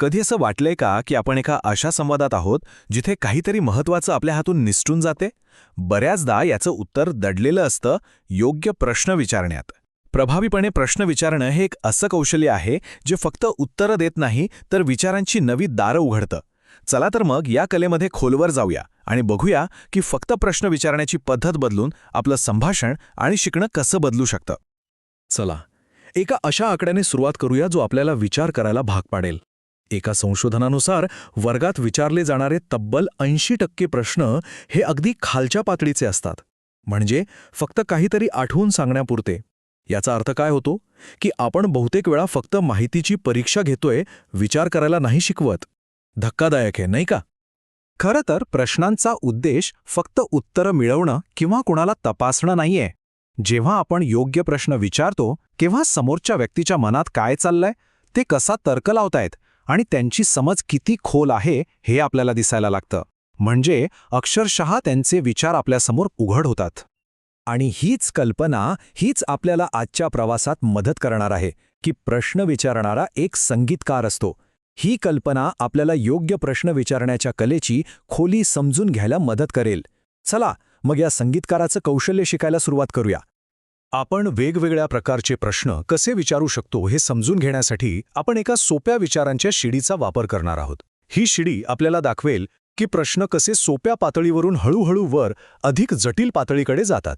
कधी असं वाटलंय का की आपण एका अशा संवादात आहोत जिथे काहीतरी महत्वाचं आपल्या हातून निसटून जाते? बऱ्याचदा याचं उत्तर दडलेलं असतं योग्य प्रश्न विचारण्यात. प्रभावीपणे प्रश्न विचारणं हे एक असं कौशल्य आहे जे फक्त उत्तरं देत नाही तर विचारांची नवी दारं उघडतं. चला तर मग या कलेमध्ये खोलवर जाऊया आणि बघूया की फक्त प्रश्न विचारण्याची पद्धत बदलून आपलं संभाषण आणि शिकणं कसं बदलू शकतं. चला एका अशा आकड्याने सुरुवात करूया जो आपल्याला विचार करायला भाग पाडेल. एका संशोधनानुसार वर्गात विचारले जाणारे तब्बल ऐंशी टक्के प्रश्न हे अगदी खालच्या पातळीचे असतात. म्हणजे फक्त काहीतरी आठवून सांगण्यापुरते. याचा अर्थ काय होतो? की आपण बहुतेक वेळा फक्त माहितीची परीक्षा घेतोय विचार करायला नाही शिकवत. धक्कादायक आहे नाही का? खरं तर प्रश्नांचा उद्देश फक्त उत्तरं मिळवणं किंवा कुणाला तपासणं नाहीये. जेव्हा आपण योग्य प्रश्न विचारतो केव्हा समोरच्या व्यक्तीच्या मनात काय चाललंय? ते कसा तर्क लावतायत? आणि त्यांची समज किती खोल आहे हे आपल्याला दिसायला लागतं. म्हणजे अक्षरशः त्यांचे विचार आपल्यासमोर उघड होतात. आणि हीच कल्पना हीच आपल्याला आजच्या प्रवासात मदत करणार आहे की प्रश्न विचारणारा एक संगीतकार असतो. ही कल्पना आपल्याला योग्य प्रश्न विचारण्याच्या कलेची खोली समजून घ्यायला मदत करेल. चला मग या संगीतकाराचं कौशल्य शिकायला सुरुवात करूया. आपण वेगवेगळ्या प्रकारचे प्रश्न कसे विचारू शकतो हे समजून घेण्यासाठी आपण एका सोप्या विचारांच्या शिडीचा वापर करणार आहोत. ही शिडी आपल्याला दाखवेल की प्रश्न कसे सोप्या पातळीवरून हळूहळू वर अधिक जटिल पातळीकडे जातात.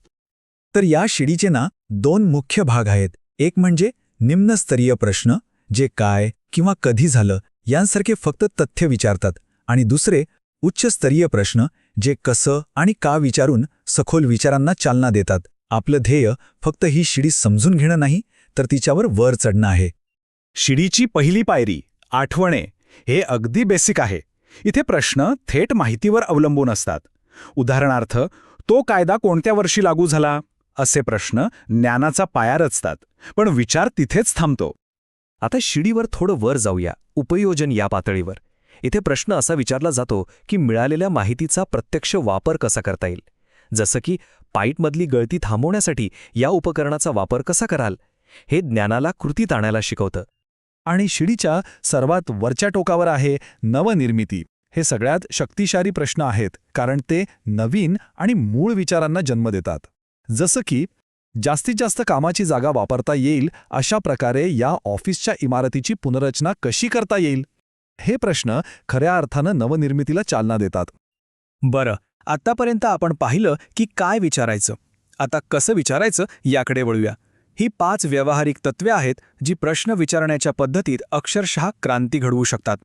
तर या शिडीचे ना दोन मुख्य भाग आहेत. एक म्हणजे निम्नस्तरीय प्रश्न जे काय किंवा कधी झालं यांसारखे फक्त तथ्य विचारतात. आणि दुसरे उच्चस्तरीय प्रश्न जे कसं आणि का विचारून सखोल विचारांना चालना देतात. आपलं ध्येय फक्त ही शिडी समजून घेणं नाही तर तिच्यावर वर चढणं आहे. शिडीची पहिली पायरी आठवणे हे अगदी बेसिक आहे. इथे प्रश्न थेट माहितीवर अवलंबून असतात. उदाहरणार्थ तो कायदा कोणत्या वर्षी लागू झाला? असे प्रश्न ज्ञानाचा पाया रचतात पण विचार तिथेच थांबतो. आता शिडीवर थोडं वर जाऊया उपयोजन या पातळीवर. इथे प्रश्न असा विचारला जातो की मिळालेल्या माहितीचा प्रत्यक्ष वापर कसा करता येईल? जसं की पाईटमधली गळती थांबवण्यासाठी या उपकरणाचा वापर कसा कराल? हे ज्ञानाला कृतीत आणायला शिकवतं. आणि शिडीच्या सर्वात वरच्या टोकावर आहे नवनिर्मिती. हे सगळ्यात शक्तिशाली प्रश्न आहेत कारण ते नवीन आणि मूळ विचारांना जन्म देतात. जसं की जास्तीत जास्त कामाची जागा वापरता येईल अशा प्रकारे या ऑफिसच्या इमारतीची पुनर्रचना कशी करता येईल? हे प्रश्न खऱ्या अर्थानं नवनिर्मितीला चालना देतात. बरं आत्तापर्यंत आपण पाहिलं की काय विचारायचं. आता कसं विचारायचं याकडे वळूया. ही पाच व्यावहारिक तत्वे आहेत जी प्रश्न विचारण्याच्या पद्धतीत अक्षरशः क्रांती घडवू शकतात.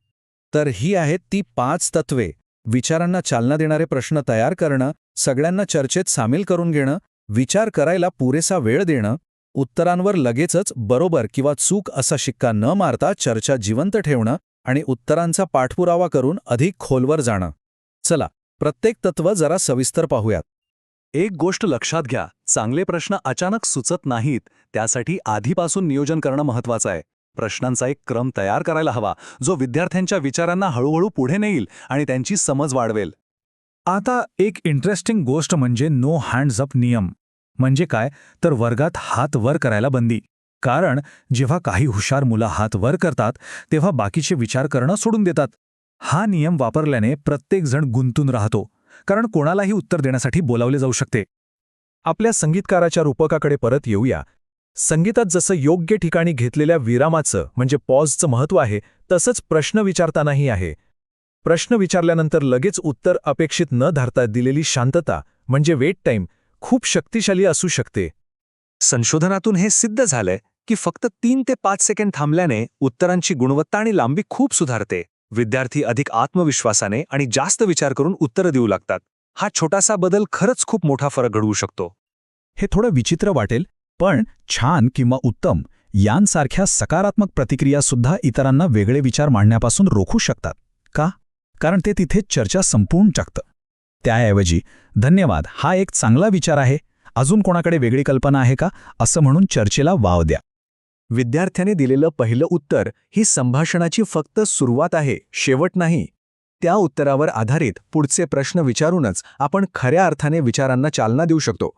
तर ही आहेत ती पाच तत्वे. विचारांना चालना देणारे प्रश्न तयार करणं सगळ्यांना चर्चेत सामील करून घेणं विचार करायला पुरेसा वेळ देणं उत्तरांवर लगेचच बरोबर किंवा चूक असा शिक्का न मारता चर्चा जिवंत ठेवणं आणि उत्तरांचा पाठपुरावा करून अधिक खोलवर जाणं. चला प्रत्येक तत्व जरा सविस्तर पाहूयात. एक गोष्ट लक्षात घ्या चांगले प्रश्न अचानक सुचत नाहीत त्यासाठी आधीपासून नियोजन करणं महत्वाचं आहे. प्रश्नांचा एक क्रम तयार करायला हवा जो विद्यार्थ्यांच्या विचारांना हळूहळू पुढे नेईल आणि त्यांची समज वाढवेल. आता एक इंटरेस्टिंग गोष्ट म्हणजे नो हँड्स अप नियम. म्हणजे काय? तर वर्गात हात वर करायला बंदी. कारण जेव्हा काही हुशार मुलं हात वर करतात तेव्हा बाकीचे विचार करणं सोडून देतात. हा नियम वापरल्याने प्रत्येकजण गुंतून राहतो कारण कोणालाही उत्तर देण्यासाठी बोलावले जाऊ शकते. आपल्या संगीतकाराच्या रूपकाकडे परत येऊया. संगीतात जसं योग्य ठिकाणी घेतलेल्या विरामाचं म्हणजे पॉजचं महत्त्व आहे तसंच प्रश्न विचारतानाही आहे. प्रश्न विचारल्यानंतर लगेच उत्तर अपेक्षित न धरता दिलेली शांतता म्हणजे वेट टाईम खूप शक्तिशाली असू शकते. संशोधनातून हे सिद्ध झालंय की फक्त तीन ते पाच सेकंड थांबल्याने उत्तरांची गुणवत्ता आणि लांबी खूप सुधारते. विद्यार्थी अधिक आत्मविश्वासाने आणि जास्त विचार करून उत्तरं देऊ लागतात. हा छोटासा बदल खरंच खूप मोठा फरक घडवू शकतो. हे थोडं विचित्र वाटेल पण छान किंवा उत्तम यांसारख्या सकारात्मक प्रतिक्रिया सुद्धा इतरांना वेगळे विचार मांडण्यापासून रोखू शकतात का? कारण ते तिथे चर्चा संपवून टाकतं. त्याऐवजी धन्यवाद हा एक चांगला विचार आहे. अजून कोणाकडे वेगळी कल्पना आहे का? असं म्हणून चर्चेला वाव द्या. विद्यार्थ्याने दिलेलं पहिलं उत्तर ही संभाषणाची फक्त सुरुवात आहे शेवट नाही. त्या उत्तरावर आधारित पुढचे प्रश्न विचारूनच आपण खऱ्या अर्थाने विचारांना चालना देऊ शकतो.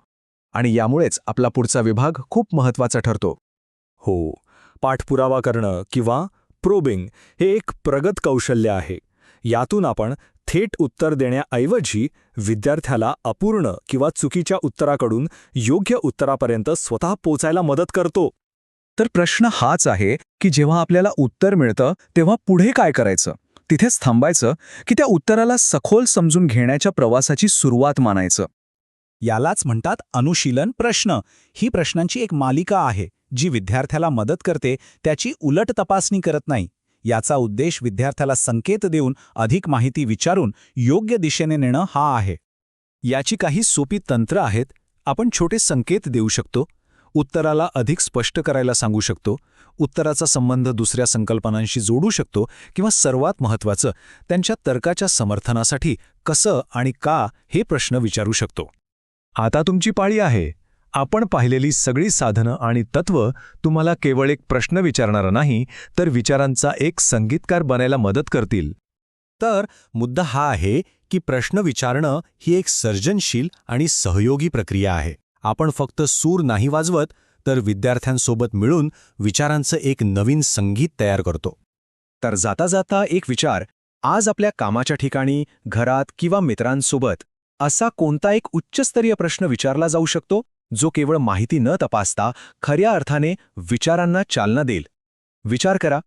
आणि यामुळेच आपला पुढचा विभाग खूप महत्त्वाचा ठरतो. हो पाठपुरावा करणं किंवा प्रोबिंग हे एक प्रगत कौशल्य आहे. यातून आपण थेट उत्तर देण्याऐवजी विद्यार्थ्याला अपूर्ण किंवा चुकीच्या उत्तराकडून योग्य उत्तरापर्यंत स्वतः पोचायला मदत करतो. तर प्रश्न हाच आहे की जेव्हा आपल्याला उत्तर मिळतं तेव्हा पुढे काय करायचं? तिथेच थांबायचं की त्या उत्तराला सखोल समजून घेण्याच्या प्रवासाची सुरुवात मानायचं. यालाच म्हणतात अनुशीलन प्रश्न. ही प्रश्नांची एक मालिका आहे जी विद्यार्थ्याला मदत करते त्याची उलट तपासणी करत नाही. याचा उद्देश विद्यार्थ्याला संकेत देऊन अधिक माहिती विचारून योग्य दिशेने नेणं हा आहे. याची काही सोपी तंत्र आहेत. आपण छोटे संकेत देऊ शकतो. उत्तराला अधिक स्पष्ट करायला सांगू शकतो उत्तराचा संबंध दुसऱ्या संकल्पनांशी जोडू शकतो किंवा सर्वात महत्त्वाचं त्यांच्या तर्काच्या समर्थनासाठी कसं आणि का हे प्रश्न विचारू शकतो. आता तुमची पाळी आहे. आपण पाहिलेली सगळी साधनं आणि तत्व तुम्हाला केवळ एक प्रश्न विचारणारा नाही तर विचारांचा एक संगीतकार बनायला मदत करतील. तर मुद्दा हा आहे की प्रश्न विचारणं ही एक सर्जनशील आणि सहयोगी प्रक्रिया आहे. आपण फक्त सूर नाही वाजवत तर विद्यार्थ्यांसोबत मिळून विचारांचं एक नवीन संगीत तयार करतो. तर जाता जाता एक विचार आज आपल्या कामाच्या ठिकाणी घरात किंवा मित्रांसोबत असा कोणता एक उच्चस्तरीय प्रश्न विचारला जाऊ शकतो जो केवळ माहिती न तपासता खऱ्या अर्थाने विचारांना चालना देईल? विचार करा.